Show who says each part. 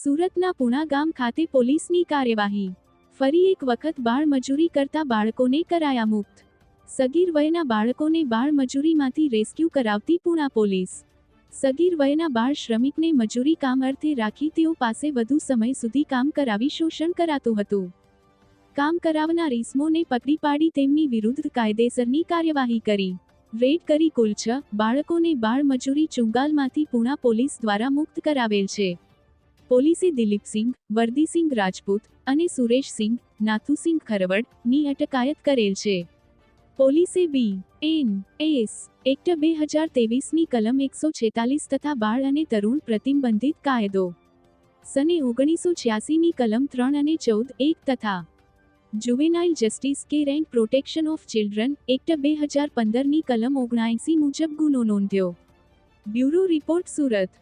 Speaker 1: સુરતના પુણા ગામ ખાતે પોલીસની કાર્યવાહી. ફરી એક વખત બાળ મજૂરી કરતા બાળકોને કરાયા મુક્ત. સગીર વયના બાળકોને બાળ મજૂરીમાંથી રેસ્ક્યુ કરાવતી પુણા પોલીસ. સગીર વયના બાળ શ્રમિકને મજૂરી કામ અર્થે રાખી તેઓ પાસે વધુ સમય સુધી કામ કરાવી શોષણ કરાતું હતું. કામ કરાવનાર ઇસમોને પકડી પાડી તેમની વિરુદ્ધ કાયદેસરની કાર્યવાહી કરી. રેડ કરી કુલ છ બાળકોને બાળ મજૂરી ચુંગાલમાંથી પુણા પોલીસ દ્વારા મુક્ત કરાવેલ છે. પોલીસે દિલીપસિંહ વર્દીસિંહ રાજપૂત અને સુરેશસિંહ નાથુસિંહ ખરવડની અટકાયત કરેલ છે. પોલીસે બી એન એસ એક્ટ બે હજાર તેવીસની કલમ એકસો છેતાલીસ તથા બાળ અને તરુણ પ્રતિબંધિત કાયદો. સને ઓગણીસો છ્યાસીની કલમ ત્રણ અને ચૌદ એક તથા juvenile justice care and protection of children act બે હજાર પંદરની કલમ ઓગણએંસી મુજબ ગુનો નોંધ્યો. Bureau report Surat.